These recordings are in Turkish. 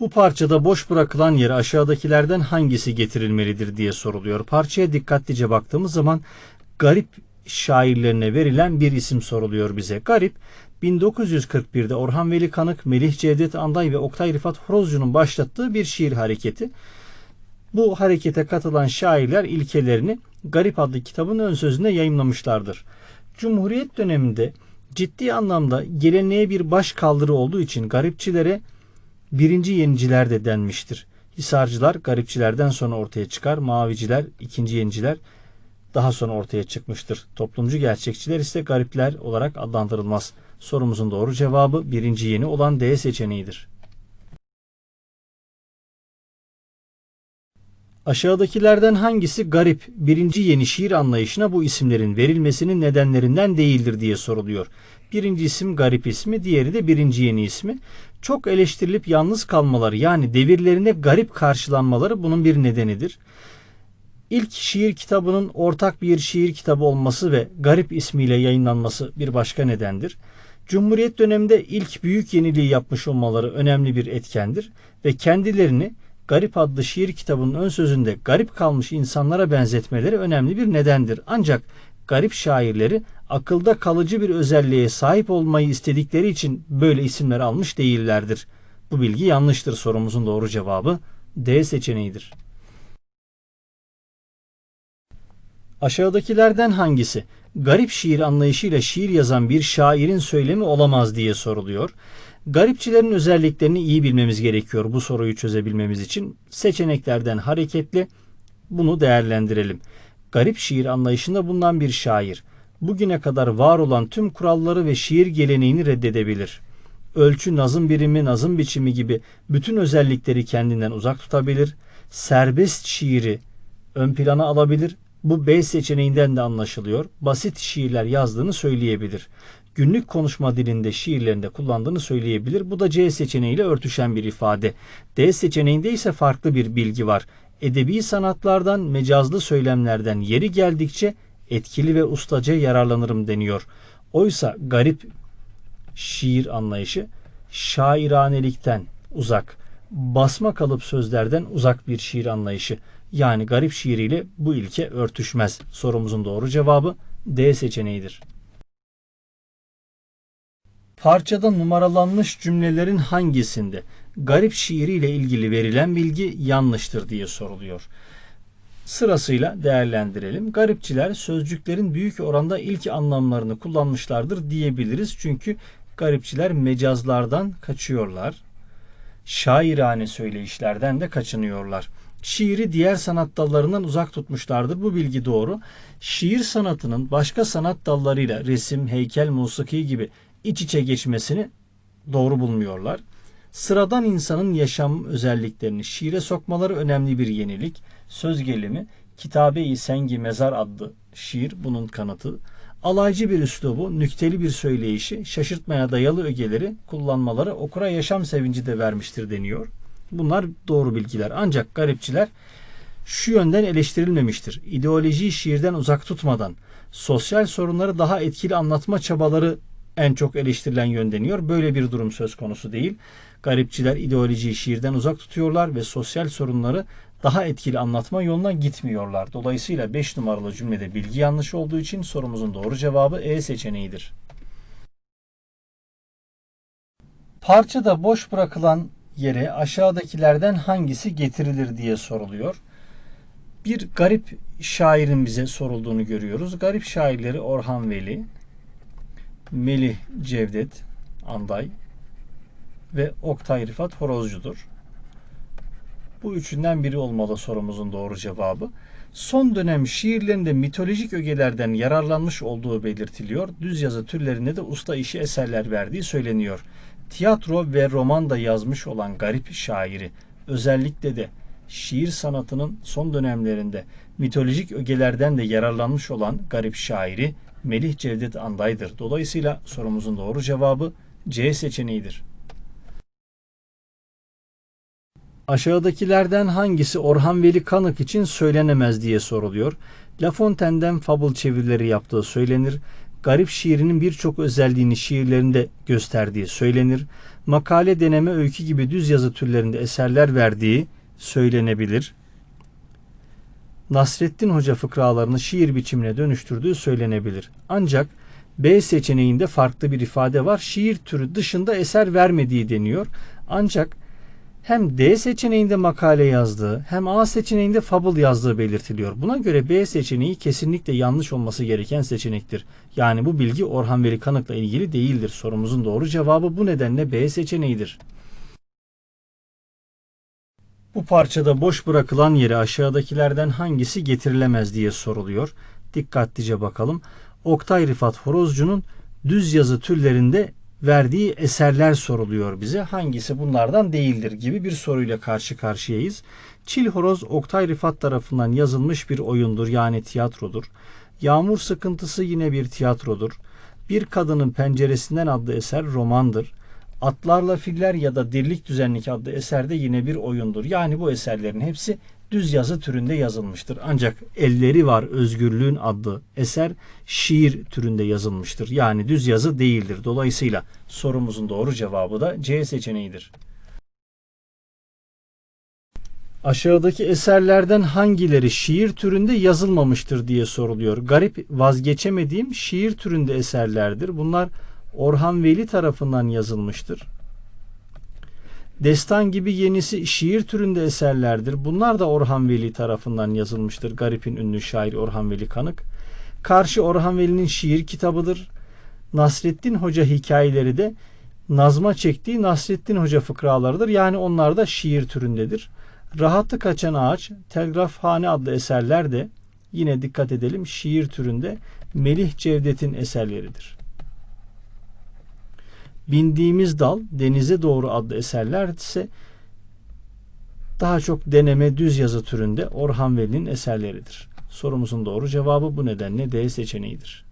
Bu parçada boş bırakılan yere aşağıdakilerden hangisi getirilmelidir diye soruluyor. Parçaya dikkatlice baktığımız zaman garip şairlerine verilen bir isim soruluyor bize. Garip 1941'de Orhan Veli Kanık, Melih Cevdet Anday ve Oktay Rifat Horozcu'nun başlattığı bir şiir hareketi. Bu harekete katılan şairler ilkelerini Garip adlı kitabın ön sözünde yayımlamışlardır. Cumhuriyet döneminde ciddi anlamda geleneğe bir baş kaldırı olduğu için garipçilere birinci yeniciler de denmiştir. Hisarcılar garipçilerden sonra ortaya çıkar, maviciler, ikinci yeniciler daha sonra ortaya çıkmıştır. Toplumcu gerçekçiler ise garipler olarak adlandırılmaz. Sorumuzun doğru cevabı birinci yeni olan D seçeneğidir. Aşağıdakilerden hangisi garip birinci yeni şiir anlayışına bu isimlerin verilmesinin nedenlerinden değildir diye soruluyor. Birinci isim garip ismi, diğeri de birinci yeni ismi. Çok eleştirilip yalnız kalmaları yani devirlerine garip karşılanmaları bunun bir nedenidir. İlk şiir kitabının ortak bir şiir kitabı olması ve garip ismiyle yayınlanması bir başka nedendir. Cumhuriyet döneminde ilk büyük yeniliği yapmış olmaları önemli bir etkendir ve kendilerini Garip adlı şiir kitabının ön sözünde garip kalmış insanlara benzetmeleri önemli bir nedendir. Ancak garip şairleri akılda kalıcı bir özelliğe sahip olmayı istedikleri için böyle isimler almış değillerdir. Bu bilgi yanlıştır sorumuzun doğru cevabı D seçeneğidir. Aşağıdakilerden hangisi garip şiir anlayışıyla şiir yazan bir şairin söylemi olamaz diye soruluyor. Garipçilerin özelliklerini iyi bilmemiz gerekiyor bu soruyu çözebilmemiz için. Seçeneklerden hareketle bunu değerlendirelim. Garip şiir anlayışında bulunan bir şair bugüne kadar var olan tüm kuralları ve şiir geleneğini reddedebilir. Ölçü, nazım birimi, nazım biçimi gibi bütün özellikleri kendinden uzak tutabilir. Serbest şiiri ön plana alabilir. Bu B seçeneğinden de anlaşılıyor. Basit şiirler yazdığını söyleyebilir günlük konuşma dilinde şiirlerinde kullandığını söyleyebilir. Bu da C seçeneğiyle örtüşen bir ifade. D seçeneğinde ise farklı bir bilgi var. Edebi sanatlardan, mecazlı söylemlerden yeri geldikçe etkili ve ustaca yararlanırım deniyor. Oysa garip şiir anlayışı şairanelikten uzak, basma kalıp sözlerden uzak bir şiir anlayışı. Yani garip şiiriyle bu ilke örtüşmez. Sorumuzun doğru cevabı D seçeneğidir. Parçada numaralanmış cümlelerin hangisinde garip şiiriyle ilgili verilen bilgi yanlıştır diye soruluyor. Sırasıyla değerlendirelim. Garipçiler sözcüklerin büyük oranda ilk anlamlarını kullanmışlardır diyebiliriz. Çünkü garipçiler mecazlardan kaçıyorlar. Şairane söyleyişlerden de kaçınıyorlar. Şiiri diğer sanat dallarından uzak tutmuşlardır. Bu bilgi doğru. Şiir sanatının başka sanat dallarıyla resim, heykel, musiki gibi iç içe geçmesini doğru bulmuyorlar. Sıradan insanın yaşam özelliklerini şiire sokmaları önemli bir yenilik. Söz gelimi Kitabe-i Sengi Mezar adlı şiir bunun kanıtı. Alaycı bir üslubu, nükteli bir söyleyişi, şaşırtmaya dayalı ögeleri kullanmaları okura yaşam sevinci de vermiştir deniyor. Bunlar doğru bilgiler. Ancak garipçiler şu yönden eleştirilmemiştir. İdeolojiyi şiirden uzak tutmadan sosyal sorunları daha etkili anlatma çabaları en çok eleştirilen yön deniyor. Böyle bir durum söz konusu değil. Garipçiler ideolojiyi şiirden uzak tutuyorlar ve sosyal sorunları daha etkili anlatma yoluna gitmiyorlar. Dolayısıyla 5 numaralı cümlede bilgi yanlış olduğu için sorumuzun doğru cevabı E seçeneğidir. Parçada boş bırakılan yere aşağıdakilerden hangisi getirilir diye soruluyor. Bir garip şairin bize sorulduğunu görüyoruz. Garip şairleri Orhan Veli, Melih Cevdet Anday ve Oktay Rifat Horozcu'dur. Bu üçünden biri olmalı sorumuzun doğru cevabı. Son dönem şiirlerinde mitolojik ögelerden yararlanmış olduğu belirtiliyor. Düz yazı türlerine de usta işi eserler verdiği söyleniyor. Tiyatro ve roman da yazmış olan garip şairi özellikle de şiir sanatının son dönemlerinde mitolojik ögelerden de yararlanmış olan garip şairi Melih Cevdet Anday'dır. Dolayısıyla sorumuzun doğru cevabı C seçeneğidir. Aşağıdakilerden hangisi Orhan Veli Kanık için söylenemez diye soruluyor. La Fontaine'den fabul çevirileri yaptığı söylenir. garip şiirinin birçok özelliğini şiirlerinde gösterdiği söylenir. Makale, deneme, öykü gibi düz yazı türlerinde eserler verdiği söylenebilir. Nasrettin Hoca fıkralarını şiir biçimine dönüştürdüğü söylenebilir. Ancak B seçeneğinde farklı bir ifade var. Şiir türü dışında eser vermediği deniyor. Ancak hem D seçeneğinde makale yazdığı hem A seçeneğinde fable yazdığı belirtiliyor. Buna göre B seçeneği kesinlikle yanlış olması gereken seçenektir. Yani bu bilgi Orhan Veli Kanık'la ilgili değildir. Sorumuzun doğru cevabı bu nedenle B seçeneğidir. Bu parçada boş bırakılan yere aşağıdakilerden hangisi getirilemez diye soruluyor. Dikkatlice bakalım. Oktay Rifat Horozcu'nun düz yazı türlerinde verdiği eserler soruluyor bize. Hangisi bunlardan değildir gibi bir soruyla karşı karşıyayız. Çil Horoz Oktay Rifat tarafından yazılmış bir oyundur yani tiyatrodur. Yağmur Sıkıntısı yine bir tiyatrodur. Bir Kadının Penceresinden adlı eser romandır. Atlarla Filler ya da Dirlik Düzenlik adlı eser de yine bir oyundur. Yani bu eserlerin hepsi düz yazı türünde yazılmıştır. Ancak Elleri Var Özgürlüğün adlı eser şiir türünde yazılmıştır. Yani düz yazı değildir. Dolayısıyla sorumuzun doğru cevabı da C seçeneğidir. Aşağıdaki eserlerden hangileri şiir türünde yazılmamıştır diye soruluyor. Garip vazgeçemediğim şiir türünde eserlerdir. Bunlar Orhan Veli tarafından yazılmıştır. Destan gibi yenisi şiir türünde eserlerdir. Bunlar da Orhan Veli tarafından yazılmıştır. Garip'in ünlü şair Orhan Veli Kanık. Karşı Orhan Veli'nin şiir kitabıdır. Nasrettin Hoca hikayeleri de nazma çektiği Nasrettin Hoca fıkralarıdır. Yani onlar da şiir türündedir. Rahatı Kaçan Ağaç, Telgrafhane adlı eserler de yine dikkat edelim şiir türünde Melih Cevdet'in eserleridir. Bindiğimiz Dal, Denize Doğru adlı eserler ise daha çok deneme düz yazı türünde Orhan Veli'nin eserleridir. Sorumuzun doğru cevabı bu nedenle D seçeneğidir.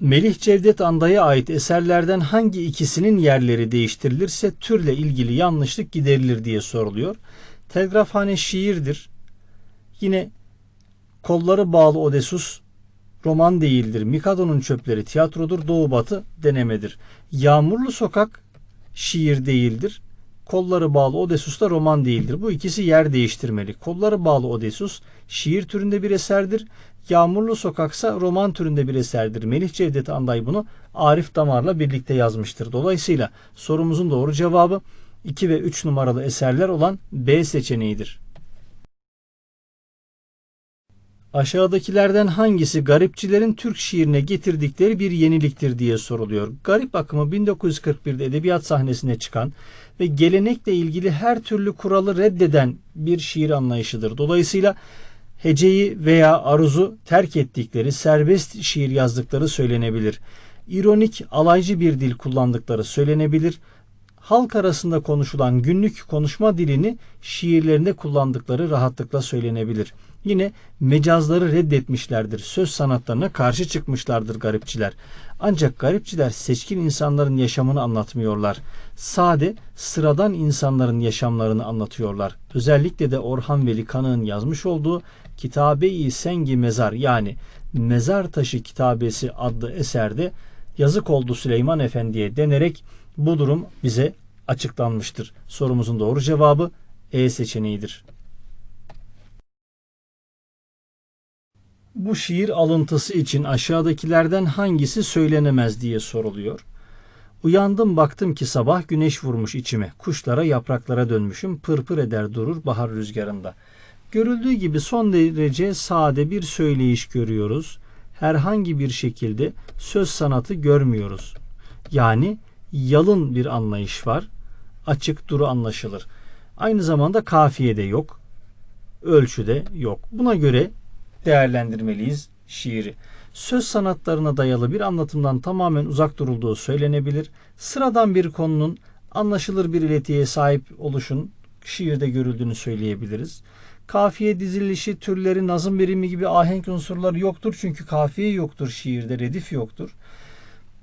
Melih Cevdet Anday'a ait eserlerden hangi ikisinin yerleri değiştirilirse türle ilgili yanlışlık giderilir diye soruluyor. Telgrafhane şiirdir. Yine kolları bağlı Odessus roman değildir. Mikado'nun çöpleri tiyatrodur. Doğu Batı denemedir. Yağmurlu Sokak şiir değildir. Kolları bağlı Odessus da roman değildir. Bu ikisi yer değiştirmeli. Kolları bağlı Odessus şiir türünde bir eserdir. Yağmurlu Sokaksa roman türünde bir eserdir. Melih Cevdet Anday bunu Arif Damar'la birlikte yazmıştır. Dolayısıyla sorumuzun doğru cevabı 2 ve 3 numaralı eserler olan B seçeneğidir. Aşağıdakilerden hangisi garipçilerin Türk şiirine getirdikleri bir yeniliktir diye soruluyor. Garip akımı 1941'de edebiyat sahnesine çıkan ve gelenekle ilgili her türlü kuralı reddeden bir şiir anlayışıdır. Dolayısıyla heceyi veya aruzu terk ettikleri, serbest şiir yazdıkları söylenebilir. İronik, alaycı bir dil kullandıkları söylenebilir. Halk arasında konuşulan günlük konuşma dilini şiirlerinde kullandıkları rahatlıkla söylenebilir. Yine mecazları reddetmişlerdir. Söz sanatlarına karşı çıkmışlardır garipçiler. Ancak garipçiler seçkin insanların yaşamını anlatmıyorlar. Sade, sıradan insanların yaşamlarını anlatıyorlar. Özellikle de Orhan Veli Kanık'ın yazmış olduğu Kitabe-i Sengi Mezar yani Mezar Taşı Kitabesi adlı eserde yazık oldu Süleyman Efendi'ye denerek bu durum bize açıklanmıştır. Sorumuzun doğru cevabı E seçeneğidir. Bu şiir alıntısı için aşağıdakilerden hangisi söylenemez diye soruluyor. Uyandım baktım ki sabah güneş vurmuş içime. Kuşlara yapraklara dönmüşüm. Pırpır eder durur bahar rüzgarında. Görüldüğü gibi son derece sade bir söyleyiş görüyoruz. Herhangi bir şekilde söz sanatı görmüyoruz. Yani yalın bir anlayış var. Açık duru anlaşılır. Aynı zamanda kafiye de yok. Ölçü de yok. Buna göre değerlendirmeliyiz şiiri. Söz sanatlarına dayalı bir anlatımdan tamamen uzak durulduğu söylenebilir. Sıradan bir konunun anlaşılır bir iletiye sahip oluşun şiirde görüldüğünü söyleyebiliriz. Kafiye dizilişi, türleri, nazım birimi gibi ahenk unsurları yoktur. Çünkü kafiye yoktur şiirde, redif yoktur.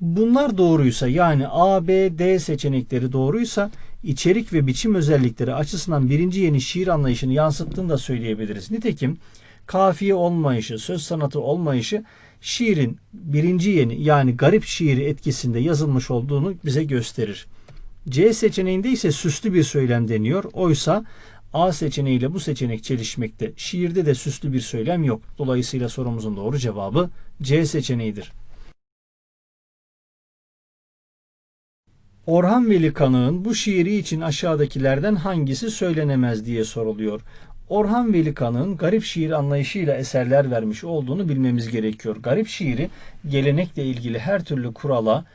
Bunlar doğruysa yani A, B, D seçenekleri doğruysa içerik ve biçim özellikleri açısından birinci yeni şiir anlayışını yansıttığını da söyleyebiliriz. Nitekim kafiye olmayışı, söz sanatı olmayışı şiirin birinci yeni yani garip şiiri etkisinde yazılmış olduğunu bize gösterir. C seçeneğinde ise süslü bir söylem deniyor. Oysa A seçeneğiyle bu seçenek çelişmekte. Şiirde de süslü bir söylem yok. Dolayısıyla sorumuzun doğru cevabı C seçeneğidir. Orhan Veli Kanık'ın bu şiiri için aşağıdakilerden hangisi söylenemez diye soruluyor. Orhan Veli Kanık'ın garip şiir anlayışıyla eserler vermiş olduğunu bilmemiz gerekiyor. Garip şiiri gelenekle ilgili her türlü kurala,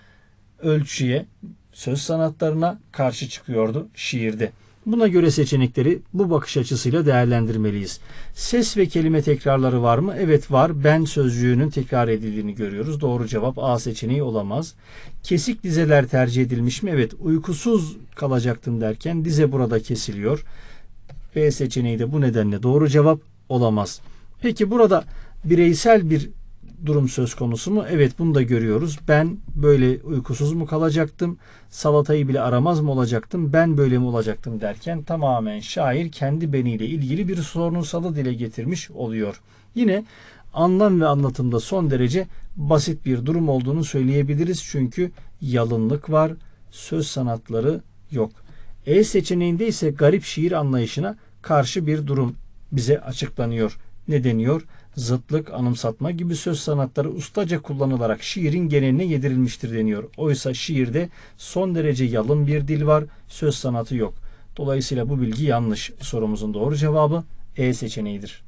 ölçüye, söz sanatlarına karşı çıkıyordu şiirde. Buna göre seçenekleri bu bakış açısıyla değerlendirmeliyiz. Ses ve kelime tekrarları var mı? Evet var. Ben sözcüğünün tekrar edildiğini görüyoruz. Doğru cevap A seçeneği olamaz. Kesik dizeler tercih edilmiş mi? Evet. Uykusuz kalacaktım derken dize burada kesiliyor. B seçeneği de bu nedenle doğru cevap olamaz. Peki burada bireysel bir durum söz konusu mu? Evet bunu da görüyoruz. Ben böyle uykusuz mu kalacaktım? Salatayı bile aramaz mı olacaktım? Ben böyle mi olacaktım derken tamamen şair kendi beniyle ilgili bir sorunsalı dile getirmiş oluyor. Yine anlam ve anlatımda son derece basit bir durum olduğunu söyleyebiliriz. Çünkü yalınlık var, söz sanatları yok. E seçeneğinde ise garip şiir anlayışına karşı bir durum bize açıklanıyor. Ne deniyor? Zıtlık, anımsatma gibi söz sanatları ustaca kullanılarak şiirin geneline yedirilmiştir deniyor. Oysa şiirde son derece yalın bir dil var, söz sanatı yok. Dolayısıyla bu bilgi yanlış. Sorumuzun doğru cevabı E seçeneğidir.